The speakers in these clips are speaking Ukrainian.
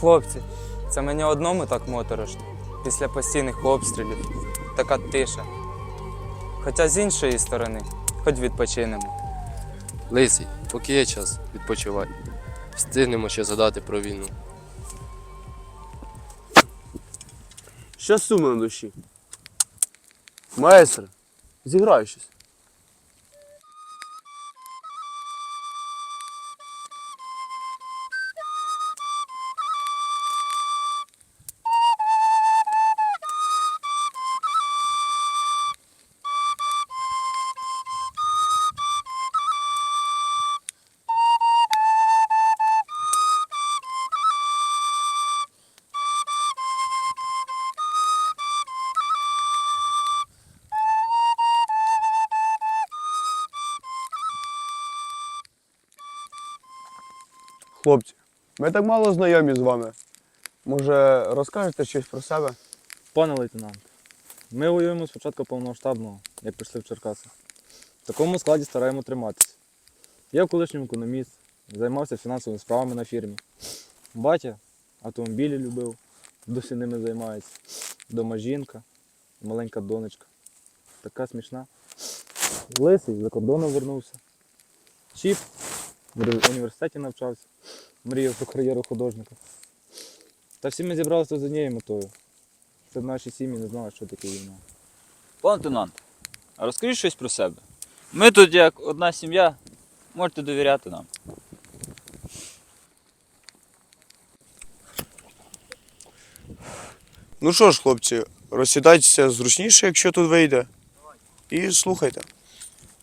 Хлопці, це мені одному так моторошно. Після постійних обстрілів. Така тиша. Хоча з іншої сторони, хоч відпочинемо. Лисий, поки є час, відпочивай. Встигнемо ще згадати про війну. Що сумно на душі? Маестро, зіграй щось. Хлопці, ми так мало знайомі з вами. Може, розкажете щось про себе? Пане лейтенант, ми воюємо з початку повномасштабного, як прийшли в Черкаси. В такому складі стараємо триматися. Я в колишньому економіст, займався фінансовими справами на фірмі. Батя автомобілі любив, досі ними займається. Дома жінка, маленька донечка. Така смішна. Лисий за кордону вернувся. Чіп в університеті навчався, мріяв про кар'єру художника. Та всі ми зібралися з однією метою щоб наші сім'ї не знали, що таке війна. Пан лейтенант, а розкажіть щось про себе. Ми тут як одна сім'я, можете довіряти нам. Ну що ж, хлопці, розсідайтеся зручніше, якщо тут вийде. І слухайте.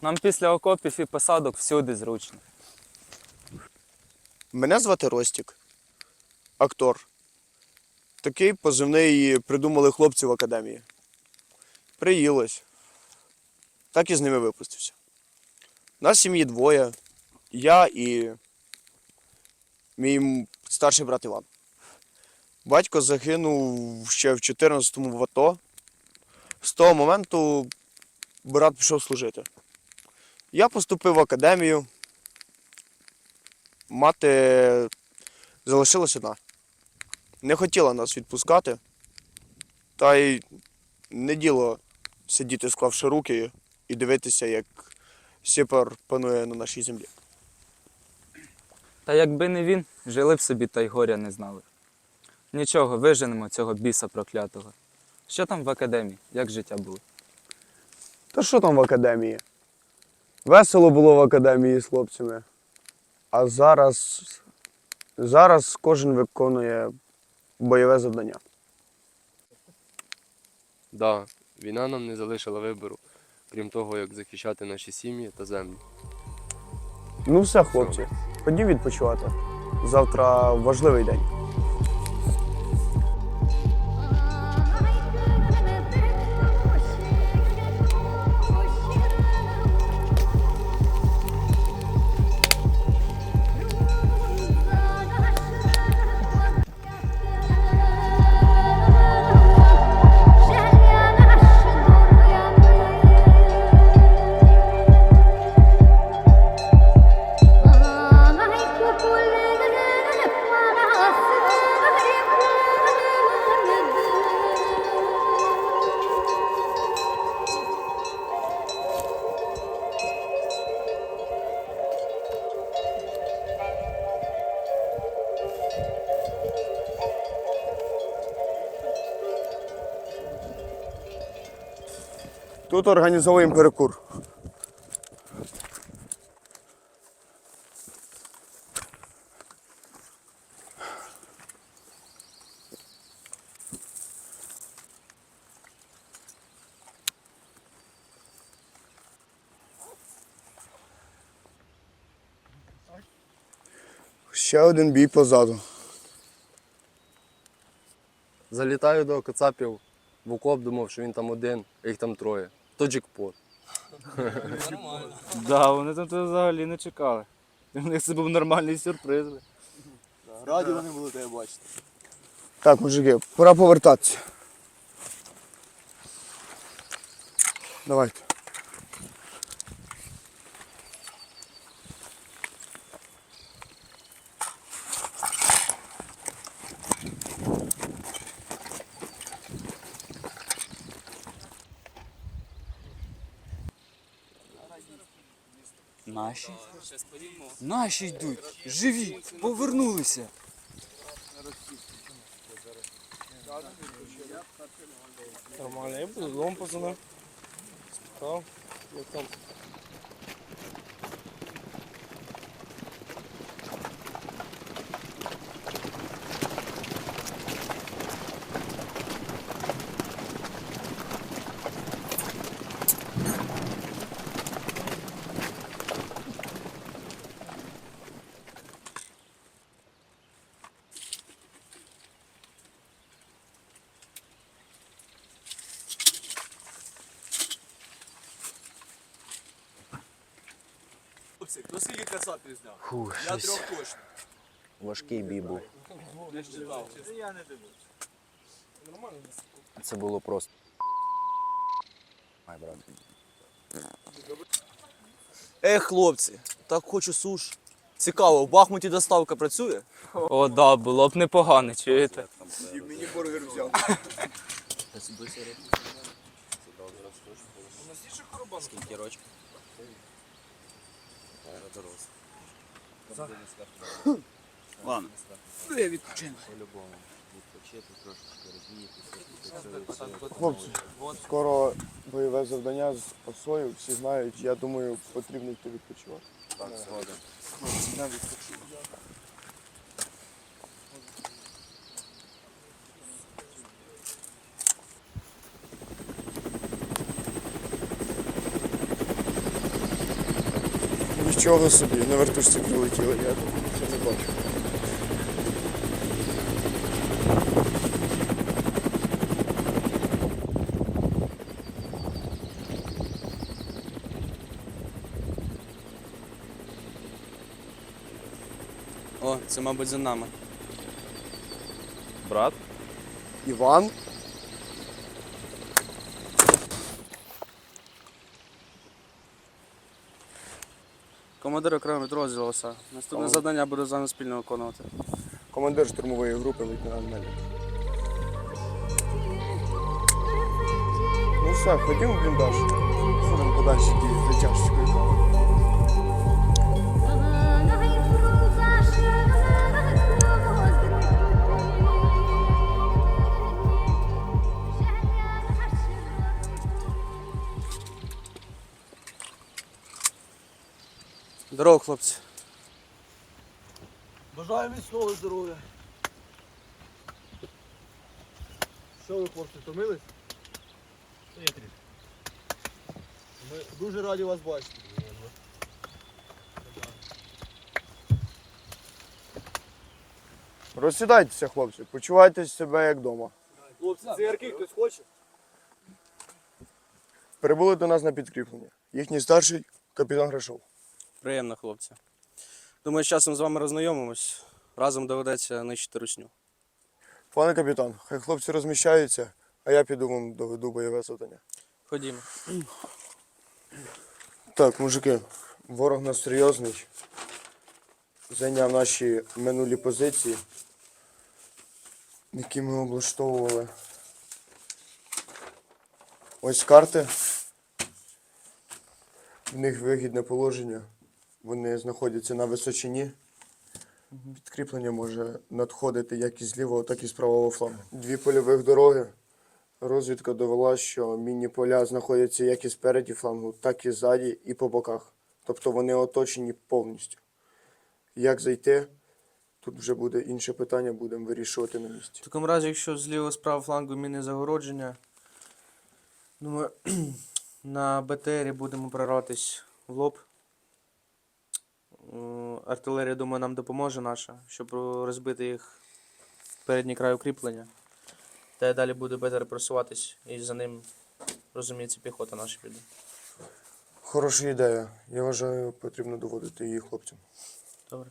Нам після окопів і посадок всюди зручно. Мене звати Ростік, актор. Такий позивний придумали хлопці в академії. Приїлось. Так і з ними випустився. Нас сім'ї двоє. Я і мій старший брат Іван. Батько загинув ще в 14-му в АТО. З того моменту брат пішов служити. Я поступив в академію. Мати залишилась одна. Не хотіла нас відпускати. Та й не діло сидіти, склавши руки і дивитися, як сіпар панує на нашій землі. Та якби не він, жили б собі та й горя не знали. Нічого, виженемо цього біса проклятого. Що там в академії? Як життя було? Та що там в академії? Весело було в академії з хлопцями. А зараз, зараз кожен виконує бойове завдання. Да, війна нам не залишила вибору, крім того, як захищати наші сім'ї та землю. Ну все, хлопці, ходім відпочивати. Завтра важливий день. Тут організовуємо перекур. Ще один бій позаду. Залітаю до Кацапів в окоп, думав, що він там один, а їх там троє. То джекпот. Да, вони там тебе взагалі не чекали. У них це був нормальний сюрприз. Раді вони були тебе бачити. Так, мужики, пора повертатися. Давайте. Наші? Наші йдуть. Живі, повернулися. Нормально, я буду додому позвонив. Спитав, як там. Важкий бій був. Це було просто. Ай, брат. Е, хлопці, так хочу суш. Цікаво, в Бахмуті доставка працює? О, да, було б непогано, чуєте? Скільки рочків? Ладно. Хлопці, скоро бойове завдання з осою, всі знають, я думаю, потрібно йти відпочивати. Так, згоден. Нічого собі, на вертушці прилетіли, я ще не бачу. О, це, мабуть, за нами. Брат? Іван? Командир окремого підрозділу ОСА. Наступне завдання буду з вами спільно виконувати. Командир штурмової групи лейтенант Мельник. Ну все, ходімо в бліндаж. Будемо подальші дії за чашечкою кави. Здорово, хлопці. Бажаю міцного здоров'я. Що ви, хлопці, втомились? Ми дуже раді вас бачити. Розсідайтеся, хлопці, почувайтесь себе як вдома. Хлопці, цигарки хтось хоче? Прибули до нас на підкріплення. Їхній старший капітан Гришов. Приємно, хлопці. Думаю, з часом з вами роззнайомимось. Разом доведеться нищити русню. Пане капітан, хай хлопці розміщаються, а я піду вам доведу бойове завдання. Ходімо. Так, мужики, ворог нас серйозний. Зайняв наші минулі позиції, які ми облаштовували. Ось карти. В них вигідне положення. Вони знаходяться на височині. Підкріплення може надходити як із лівого, так і з правого флангу. Дві польових дороги. Розвідка довела, що мінні поля знаходяться як і спереді флангу, так і ззаді, і по боках. Тобто вони оточені повністю. Як зайти? Тут вже буде інше питання, будемо вирішувати на місці. В такому разі, якщо з лівого справа флангу міни загородження, думаю, на БТРі будемо проратись в лоб. Е, Артилерія, думаю, нам допоможе наша, щоб розбити їх передній край укріплення. Та й далі буде БТР просуватись, і за ним, розуміється, піхота наша піде. Хороша ідея. Я вважаю, потрібно доводити її хлопцям. Добре,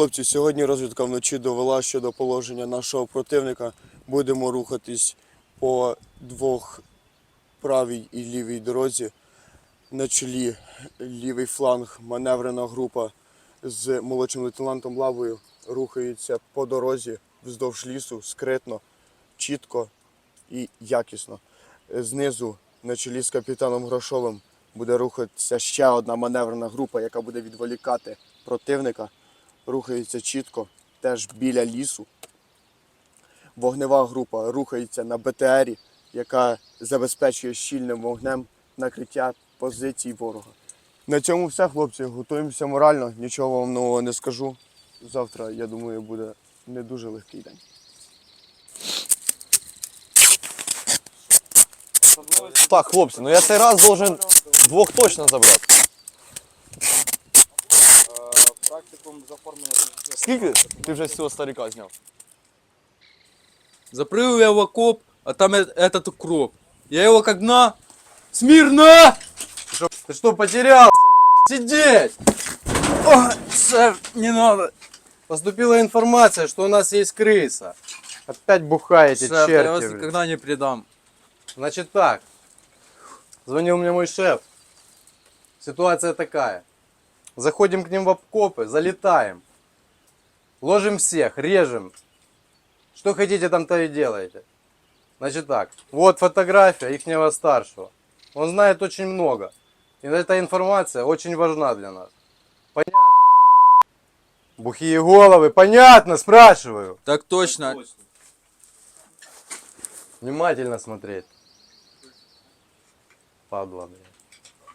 Хлопці, сьогодні розвідка вночі довела, що до положення нашого противника будемо рухатись по двох правій і лівій дорозі. На чолі лівий фланг, маневрена група з молодшим лейтенантом Лавою рухаються по дорозі вздовж лісу скритно, чітко і якісно. Знизу на чолі з капітаном Грошовим буде рухатися ще одна маневрена група, яка буде відволікати противника. Рухається чітко, теж біля лісу. Вогнева група рухається на БТРі, яка забезпечує щільним вогнем накриття позицій ворога. На цьому все, хлопці. Готуємося морально, нічого вам нового не скажу. Завтра, я думаю, буде не дуже легкий день. Так, хлопці, ну я цей раз должен двох точно забрати. Практикум з оформлення. Скільки ти вже з цього старика зняв? Запрыгнул я в окоп, а там э- этот укроп. Я его как на... Смирно! Ты что, потерялся? Сидеть! Ой, шеф, не надо. Поступила информация, что у нас есть крыса. Опять бухаете, Шеф, черти. я вас блин. никогда не предам. Значит так. Звонил мне мой шеф. Ситуация такая. Заходим к ним в окопы, залетаем. Ложим всех, режем. Что хотите, там то и делаете. Значит так. Вот фотография ихнего старшего. Он знает очень много. И эта информация очень важна для нас. Понятно? Бухие головы, понятно, спрашиваю. Так точно. Внимательно смотреть. Падла, блядь.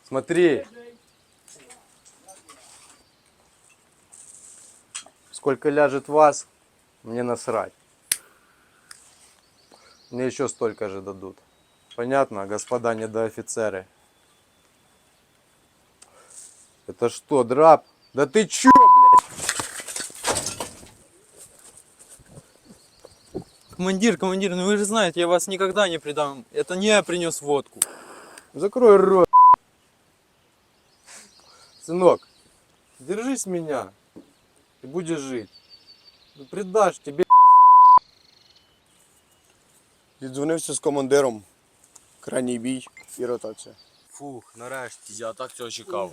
Смотри. Сколько ляжет вас, мне насрать. Мне еще столько же дадут. Понятно, господа недоофицеры? Это что, драп? Да ты чё, блядь? Командир, командир, ну вы же знаете, я вас никогда не предам. Это не я принес водку. Закрой рот. Сынок, держись меня. И будешь жить. Ну, предашь тебе. Відзвонився з командиром. Крайній бій і ротація. Фух, нарешті, я так цього чекав.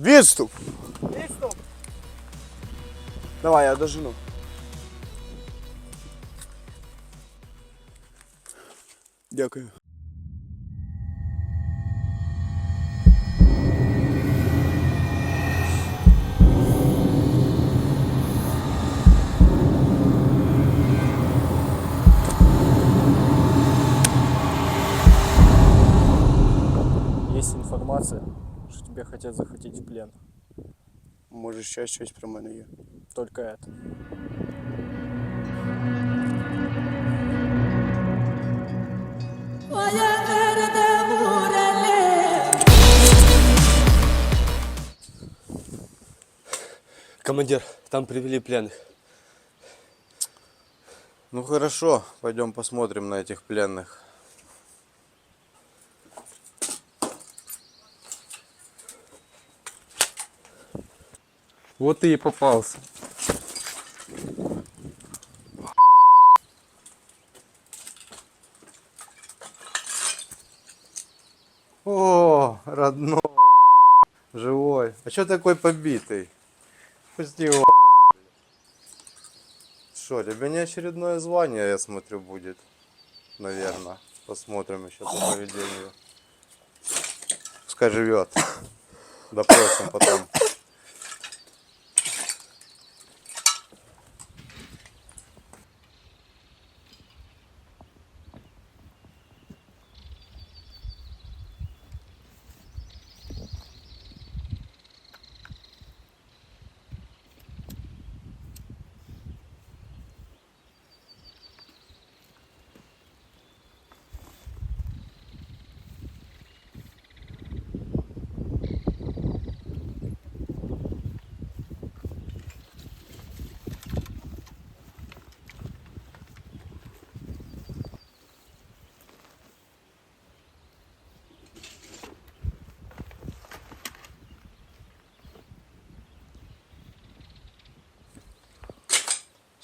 Відступ! Відступ! Давай, я дожену. Дякую. Плен. Може, ще щось про мене є. Только это. Командир, там привели пленных. Ну хорошо, пойдем посмотрим на этих пленных. Вот ты и попался. О, родной, живой. А что такой побитый? Пусти его. Что, тебе не очередное звание, я смотрю, будет? Наверное. Посмотрим еще по поведению. Пускай живет. Допросим потом.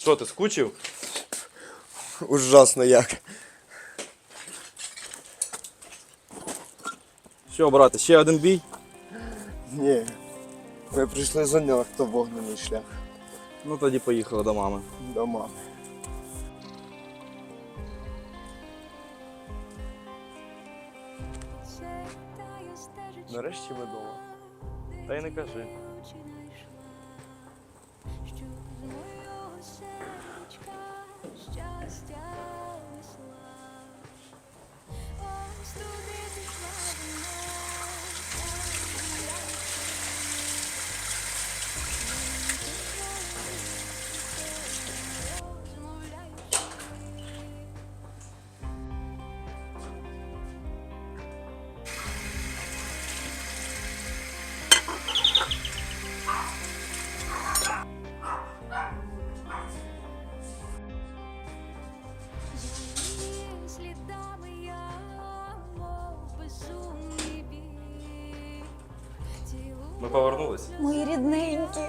Що, ти скучив? Ужасно як. Що, брате, ще один бій? Ні. Ми прийшли за нього, хто вогнений шлях. Ну тоді поїхали до мами. До мами. Нарешті ми вдома. Та й не кажи. Ми повернулись. Мої рідненькі,